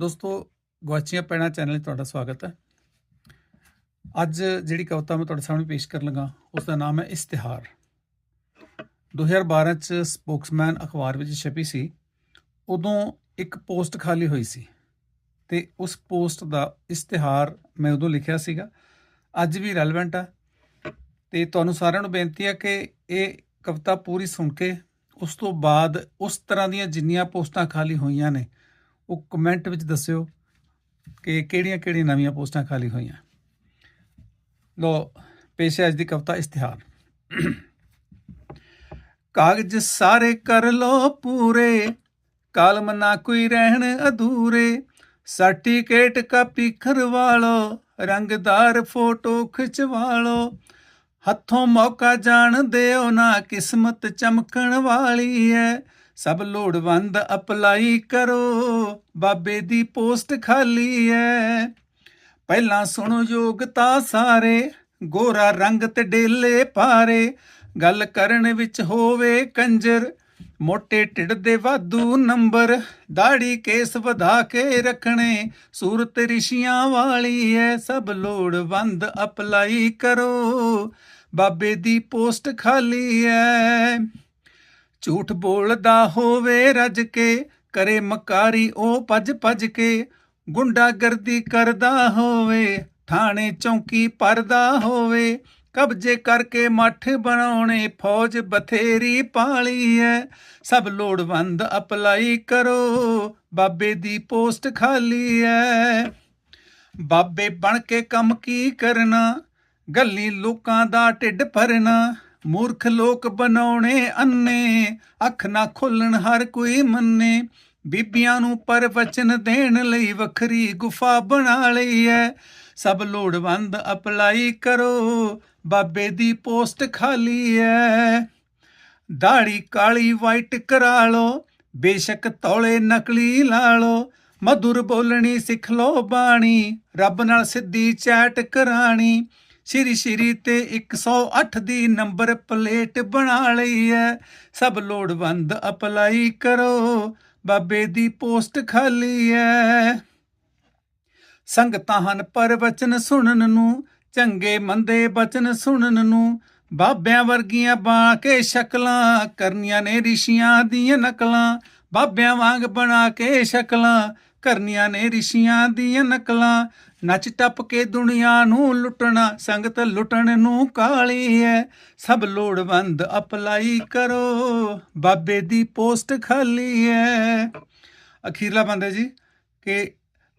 ਦੋਸਤੋ ਗਵਾਚੀਆਂ ਪੈਣਾ ਚੈਨਲ 'ਤੇ ਤੁਹਾਡਾ ਸਵਾਗਤ ਹੈ। ਅੱਜ ਜਿਹੜੀ ਕਵਿਤਾ ਮੈਂ ਤੁਹਾਡੇ ਸਾਹਮਣੇ ਪੇਸ਼ ਕਰਨ ਲੱਗਾ ਉਸ ਦਾ ਨਾਮ ਹੈ ਇਸ਼ਤਿਹਾਰ। 2012 ਚ ਸਪੋਕਸਮੈਨ ਅਖਬਾਰ ਵਿੱਚ ਛਪੀ ਸੀ। ਉਦੋਂ ਇੱਕ ਪੋਸਟ ਖਾਲੀ ਹੋਈ ਸੀ ਤੇ ਉਸ ਪੋਸਟ ਦਾ ਇਸ਼ਤਿਹਾਰ ਮੈਂ ਉਦੋਂ ਲਿਖਿਆ ਸੀਗਾ। ਅੱਜ ਵੀ ਰੈਲੇਵੈਂਟ ਆ ਤੇ ਤੁਹਾਨੂੰ ਸਾਰਿਆਂ ਨੂੰ ਬੇਨਤੀ ਹੈ ਕਿ ਇਹ ਕਵਿਤਾ ਪੂਰੀ ਸੁਣ ਕੇ ਉਸ ਤੋਂ ਬਾਅਦ ਉਸ ਤਰ੍ਹਾਂ ਦੀਆਂ ਜਿੰਨੀਆਂ ਪੋਸਟਾਂ ਖਾਲੀ ਹੋਈਆਂ ਨੇ ਉਹ ਕਮੈਂਟ ਵਿੱਚ ਦੱਸਿਓ ਕਿ ਕਿਹੜੀਆਂ-ਕਿਹੜੀਆਂ ਨਵੀਆਂ ਪੋਸਟਾਂ ਖਾਲੀ ਹੋਈਆਂ। ਲੋ ਪੇਸ਼ ਹੈ ਅੱਜ ਦੀ ਕਵਿਤਾ ਇਸ਼ਤਿਹਾਰ। ਕਾਗਜ਼ ਸਾਰੇ ਕਰ ਲੋ ਪੂਰੇ, ਕਾਲਮ ਨਾ ਕੋਈ ਰਹਿਣ ਅਧੂਰੇ ਸਰਟੀਫਿਕੇਟ ਕਾਪੀ ਖਰਵਾ ਲੋ ਰੰਗਦਾਰ ਫੋਟੋ ਖਿਚਵਾ ਲੋ ਹੱਥੋਂ ਮੌਕਾ ਜਾਣ ਦਿਓ ਨਾ ਕਿਸਮਤ ਚਮਕਣ ਵਾਲੀ ਹੈ ਸਭ ਲੋੜਵੰਦ ਅਪਲਾਈ ਕਰੋ, ਬਾਬੇ ਦੀ ਪੋਸਟ ਖਾਲੀ ਐ। ਪਹਿਲਾਂ ਸੁਣੋ ਯੋਗਤਾ ਸਾਰੇ, ਗੋਰਾ ਰੰਗ ਤੇ ਡੇਲੇ ਪਾਰੇ। ਗੱਲ ਕਰਨ ਵਿੱਚ ਹੋਵੇ ਕੰਜਰ, ਮੋਟੇ ਢਿੱਡ ਦੇ ਵਾਧੂ ਨੰਬਰ। ਦਾੜੀ ਕੇਸ ਵਧਾ ਕੇ ਰੱਖਣੇ, ਸੂਰਤ ਰਿਸ਼ੀਆਂ ਵਾਲੀ ਐ। ਸਭ ਲੋੜਵੰਦ ਅਪਲਾਈ ਕਰੋ, ਬਾਬੇ ਦੀ ਪੋਸਟ ਖਾਲੀ ਐ। ਝੂਠ ਬੋਲਦਾ ਹੋਵੇ ਰੱਜ ਕੇ, ਕਰੇ ਮਕਾਰੀ ਉਹ ਭੱਜ ਭੱਜ ਕੇ। ਗੁੰਡਾਗਰਦੀ ਕਰਦਾ ਹੋਵੇ, ਥਾਣੇ ਚੌਂਕੀ ਪਰਦਾ ਹੋਵੇ। ਕਬਜ਼ੇ ਕਰਕੇ ਮੱਠ ਬਣਾਉਣੇ, ਫੌਜ ਬਥੇਰੀ ਪਾਲੀ ਐ। ਸਭ ਲੋੜਵੰਦ ਅਪਲਾਈ ਕਰੋ, ਬਾਬੇ ਦੀ ਪੋਸਟ ਖਾਲੀ ਐ। ਬਾਬੇ ਬਣ ਕੇ ਕੰਮ ਕੀ ਕਰਨਾ, ਗੱਲੀ ਲੋਕਾਂ ਦਾ ਢਿੱਡ ਭਰਨਾ। ਮੂਰਖ ਲੋਕ ਬਣਾਉਣੇ ਅੰਨੇ, ਅੱਖ ਨਾ ਖੋਲਣ ਹਰ ਕੋਈ ਮੰਨੇ। ਬੀਬੀਆਂ ਨੂੰ ਪਰਵਚਨ ਦੇਣ ਲਈ ਵੱਖਰੀ ਗੁਫਾ ਬਣਾ ਲਈ ਐ। ਸਭ ਲੋੜਵੰਦ ਅਪਲਾਈ ਕਰੋ, ਬਾਬੇ ਦੀ ਪੋਸਟ ਖਾਲੀ ਐ। ਦਾੜੀ ਕਾਲੀ ਵਾਈਟ ਕਰਾ ਲੋ ਬੇਸ਼ੱਕ ਤੌਲੇ ਨਕਲੀ ਲਾ ਲੋ ਮਧੁਰ ਬੋਲਣੀ ਸਿੱਖ ਲੋ ਬਾਣੀ, ਰੱਬ ਨਾਲ ਸਿੱਧੀ ਚੈਟ ਕਰਾਣੀ। ਸ਼੍ਰੀ ਸ਼੍ਰੀ ਤੇ 108 ਦੀ ਨੰਬਰ ਪਲੇਟ ਬਣਾ ਲਈ ਐ। ਸਭ ਲੋੜਵੰਦ ਅਪਲਾਈ ਕਰੋ, ਬਾਬੇ ਦੀ ਪੋਸਟ ਖਾਲੀ ਐ। ਸੰਗਤਾਂ ਹਨ ਪਰ ਵਚਨ ਸੁਣਨ ਨੂੰ, ਚੰਗੇ ਮੰਦੇ ਬਚਨ ਸੁਣਨ ਨੂੰ। ਬਾਬਿਆਂ ਵਰਗੀਆਂ ਬਾ ਕੇ ਸ਼ਕਲਾਂ, ਕਰਨੀਆਂ ਨੇ ਰਿਸ਼ੀਆਂ ਦੀਆਂ ਨਕਲਾਂ। ਬਾਬਿਆਂ ਵਾਂਗ ਬਣਾ ਕੇ ਸ਼ਕਲਾਂ ਕਰਨੀਆਂ ਨੇ ਰਿਸ਼ੀਆਂ ਦੀਆਂ ਨਕਲਾਂ। ਨੱਚ ਟੱਪ ਕੇ ਦੁਨੀਆ ਨੂੰ ਲੁੱਟਣਾ, ਸੰਗਤ ਲੁੱਟਣ ਨੂੰ ਕਾਲੀ ਐ ਸਭ ਲੋੜਵੰਦ ਅਪਲਾਈ ਕਰੋ, ਬਾਬੇ ਦੀ ਪੋਸਟ ਖਾਲੀ ਐ ਅਖੀਰਲਾ ਬੰਦਾ ਜੀ, ਕਿ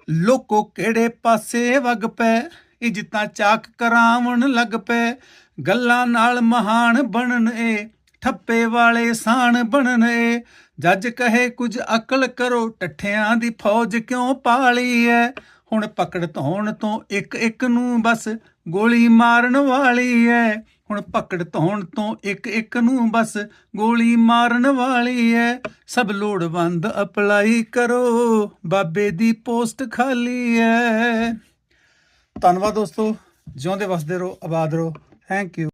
ਲੋਕੋ ਕਿਹੜੇ ਪਾਸੇ ਵਗ ਪੈ ਇੱਜ਼ਤਾਂ ਚਾਕ ਕਰਾਵਣ ਲੱਗ ਪੈ ਗੱਲਾਂ ਨਾਲ ਮਹਾਨ ਬਣਨ ਏ। ਠੱਪੇ ਵਾਲੇ ਸਾਣ ਬਣਨੇ। ਜੱਜ ਕਹੇ, ਕੁਝ ਅਕਲ ਕਰੋ ਟੱਠਿਆਂ ਦੀ ਫੌਜ ਕਿਉਂ ਪਾਲੀ ਐ ਹੁਣ ਪਕੜ ਧੌਣ ਤੋਂ ਇੱਕ ਇੱਕ ਨੂੰ ਬਸ ਗੋਲੀ ਮਾਰਨ ਵਾਲੀ ਐ ਹੁਣ ਪਕੜ ਧੌਣ ਤੋਂ ਇੱਕ ਇੱਕ ਨੂੰ ਬਸ ਗੋਲੀ ਮਾਰਨ ਵਾਲੀ ਐ ਸਭ ਲੋੜਵੰਦ ਅਪਲਾਈ ਕਰੋ, ਬਾਬੇ ਦੀ ਪੋਸਟ ਖਾਲੀ ਐ ਧੰਨਵਾਦ ਦੋਸਤੋ, ਜਿਉਂਦੇ ਵਸਦੇ ਰਹੋ, ਆਬਾਦ ਰਹੋ। Thank you